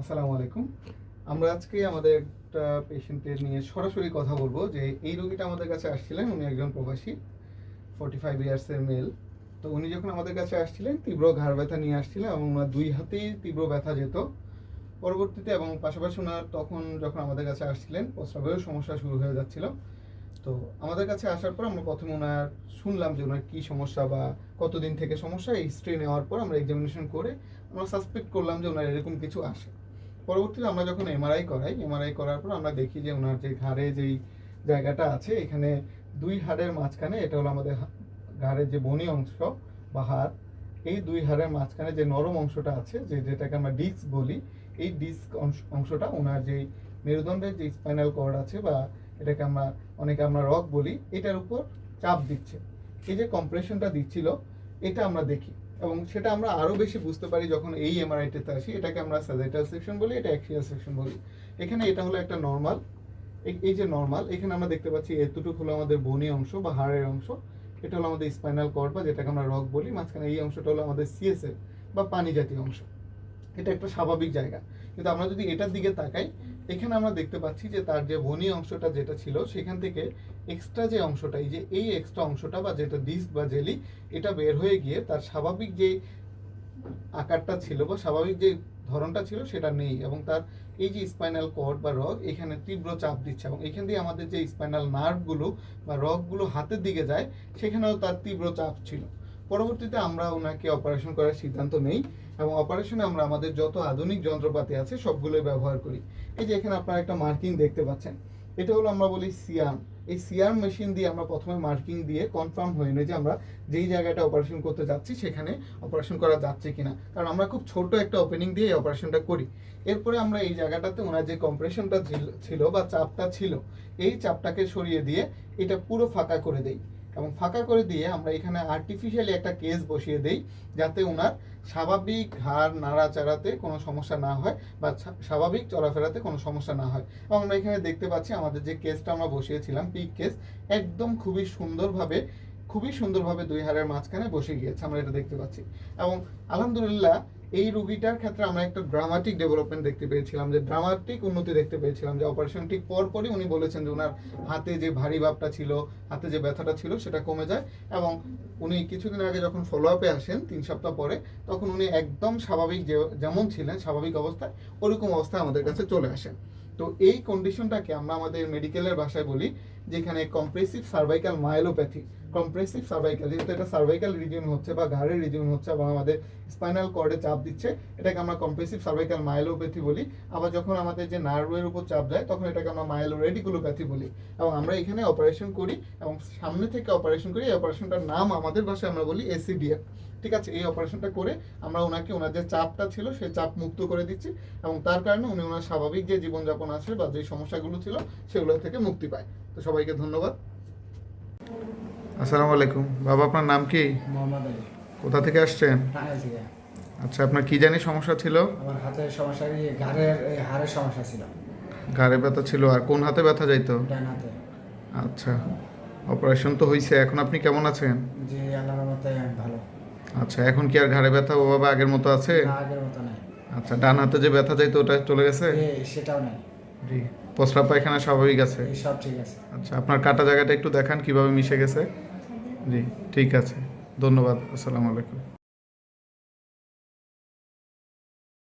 আসসালামু আলাইকুম। আমরা আজকে আমাদের একটা পেশেন্টের নিয়ে সরাসরি কথা বলব যে এই রোগীটা আমাদের কাছে আসছিলেন, উনি একজন প্রবাসী ফোর্টি ফাইভ ইয়ার্সের মেল তো উনি যখন আমাদের কাছে আসছিলেন, তীব্র ঘাড় ব্যথা নিয়ে আসছিলেন এবং ওনার দুই হাতেই তীব্র ব্যথা যেত। পরবর্তীতে এবং পাশাপাশি ওনার তখন যখন আমাদের কাছে আসছিলেন প্রস্রাবেও সমস্যা শুরু হয়ে যাচ্ছিল। তো আমাদের কাছে আসার পর আমরা প্রথমে ওনার শুনলাম যে ওনার কী সমস্যা বা কতদিন থেকে সমস্যা, এই হিস্ট্রি নেওয়ার পর আমরা এক্সামিনেশন করে আমরা সাসপেক্ট করলাম যে ওনার এরকম কিছু আসে। পরবর্তীতে আমরা যখন এমআরআই করাই এমআরআই করার পর আমরা দেখি যে ওনার যে ঘাড়ে যেই জায়গাটা আছে, এখানে দুই হাড়ের মাঝখানে, এটা হলো আমাদের ঘাড়ের যে বনি অংশ বা হাড়, এই দুই হাড়ের মাঝখানে যে নরম অংশটা আছে, যে যেটাকে আমরা ডিস্ক বলি, এই ডিস্ক অংশটা ওনার যেই মেরুদণ্ডের যে স্পাইনাল কর্ড আছে বা এটাকে আমরা, অনেকে আমরা রক বলি, এটার উপর চাপ দিচ্ছে। এই যে কম্প্রেশনটা দিচ্ছিল, এটা আমরা দেখি। এবং সেটা আমরা আরও বেশি বুঝতে পারি যখন এই এমআরআইটিতে আসি, এটাকে আমরা স্যাজাইটাল সেকশন বলি, এটা অ্যাক্সিয়াল সেকশন বলি। এখানে এটা হলো একটা নর্মাল এই যে নর্মাল এখানে আমরা দেখতে পাচ্ছি এতটুকু হলো আমাদের বনি অংশ বা হাড়ের অংশ। এটা হলো আমাদের স্পাইনাল কর্ড বা যেটাকে আমরা রক বলি। মাঝখানে এই অংশটা হলো আমাদের সিএসএফ বা পানি জাতীয় অংশ। এটা একটা স্বাভাবিক জায়গা। কিন্তু আমরা যদি এটার দিকে তাকাই এখানে আমরা দেখতে পাচ্ছি যে তার যে বনি অংশটা যেটা ছিল, সেখান থেকে এক্সট্রা যে অংশটা, এই যে এই এক্সট্রা অংশটা বা যেটা ডিস্ক বা জেলি এটা বের হয়ে গিয়ে তার স্বাভাবিক যে আকারটা ছিল বা স্বাভাবিক যে ধরনটা ছিল সেটা নেই এবং তার এই যে স্পাইনাল কর্ড বা রগ এখানে তীব্র চাপ দিচ্ছে এবং এখান দিয়ে আমাদের যে স্পাইনাল নার্ভগুলো বা রগগুলো হাতের দিকে যায়, সেখানেও তার তীব্র চাপ ছিল। পরবর্তীতে আমরা ওনাকে অপারেশন করার সিদ্ধান্ত নেই এবং অপারেশনে আমরা আমাদের যত আধুনিক যন্ত্রপাতি আছে সবগুলোই ব্যবহার করি। এই যে এখানে আপনারা একটা মার্কিং দেখতে পাচ্ছেন, এটা হলো আমরা বলি সিয়াম। এই সিয়াম মেশিন দিয়ে আমরা প্রথমে মার্কিং দিয়ে কনফার্ম হয়ে নিই যে আমরা যেই জায়গাটা অপারেশন করতে যাচ্ছি সেখানে অপারেশন করা যাচ্ছে কিনা। কারণ আমরা খুব ছোট একটা ওপেনিং দিয়ে এই অপারেশনটা করি। এরপরে আমরা এই জায়গাটাতে ওনার যে কম্প্রেশনটা ছিল বা চাপটা ছিল, এই চাপটাকে সরিয়ে দিয়ে এটা পুরো ফাঁকা করে দেই। এবং ফাঁকা করে দিয়ে আমরা এখানে আর্টিফিশিয়ালি একটা কেস বসিয়ে দেই, যাতে ওনার স্বাভাবিক ঘাড় নাড়াচাড়াতে কোনো সমস্যা না হয় বা স্বাভাবিক চলাফেরাতে কোনো সমস্যা না হয়। এবং আমরা এখানে দেখতে পাচ্ছি আমাদের যে কেসটা আমরা বসিয়েছিলাম পিক কেস একদম খুবই সুন্দরভাবে খুবই সুন্দরভাবে দুই হাড়ের মাঝখানে বসে গিয়েছে, আমরা এটা দেখতে পাচ্ছি। এবং আলহামদুলিল্লাহ এই রুগীটার ক্ষেত্রে আমরা একটা ড্রামাটিক ডেভেলপমেন্ট দেখতে পেয়েছিলাম, যে ড্রামাটিক উন্নতি দেখতে পেয়েছিলাম, যে অপারেশন ঠিক পরপরই উনি বলেছেন যে ওনার হাতে যে ভারী ভাবটা ছিল, হাতে যে ব্যথাটা ছিল, সেটা কমে যায় এবং উনি কিছুদিন আগে যখন ফলো আপে আসেন, তিন সপ্তাহ পরে, তখন উনি একদম স্বাভাবিক যেমন ছিলেন, স্বাভাবিক অবস্থায়, ওরকম অবস্থায় আমাদের কাছে চলে আসেন। তো এই কন্ডিশনটাকে আমরা আমাদের মেডিকেলের ভাষায় বলি যেখানে compressive cervical myelopathy compressive cervical যেহেতু এটা সার্ভাইকাল রিজিয়ন হচ্ছে বা ঘাড়ের রিজিয়ন হচ্ছে বা আমাদের স্পাইনাল কর্ডে চাপ দিচ্ছে, এটাকে আমরা কম্প্রেসিভ সার্ভাইকাল মাইলোপ্যাথি বলি। আবার যখন আমাদের যে নার্ভের উপর চাপ যায় তখন এটাকে আমরা মাইলো রেডিকুলোপ্যাথি বলি। এবং আমরা এখানে অপারেশন করি এবং সামনে থেকে অপারেশন করি। এই অপারেশনটার নাম আমাদের ভাষায় আমরা বলি এসিডিএফ ঠিক আছে? এই অপারেশনটা করে আমরা ওনাকে, ওনার যে চাপটা ছিল সেই চাপ মুক্ত করে দিচ্ছি এবং তার কারণে উনি ওনার স্বাভাবিক যে জীবনযাপন আছে বা যে সমস্যাগুলো ছিল, সেগুলো থেকে মুক্তি পায়। তো সবাইকে ধন্যবাদ। আসসালামু আলাইকুম। বাবা আপনার নাম কি? মোহাম্মদ আলী। কোথা থেকে আসছেন? আচ্ছা আপনার কি জানি সমস্যা ছিল? আমার হাতের সমস্যা ঘাড়ের হাড়ের সমস্যা ছিল। ঘাড়ে ব্যথা ছিল আর কোন হাতে ব্যথা যাইতো? ডান হাতে। আচ্ছা অপারেশন তো হয়েছে এখন আপনি কেমন আছেন? যে আল্লাহর মতে ভালো। আচ্ছা এখন কি আর ঘাড়ে ব্যথা ও বাবা আগের মতো আছে? না আগের মতো নাই। আচ্ছা ডান হাতে যে ব্যথা যাইতো ওটা চলে গেছে? সেটাও নাই। জি। প্রস্রাব পায়খানা স্বাভাবিক আছে সব ঠিক আছে। আচ্ছা আপনার কাটা জায়গাটা একটু দেখান কীভাবে মিশে গেছে? জি ঠিক আছে। ধন্যবাদ আসসালামু আলাইকুম।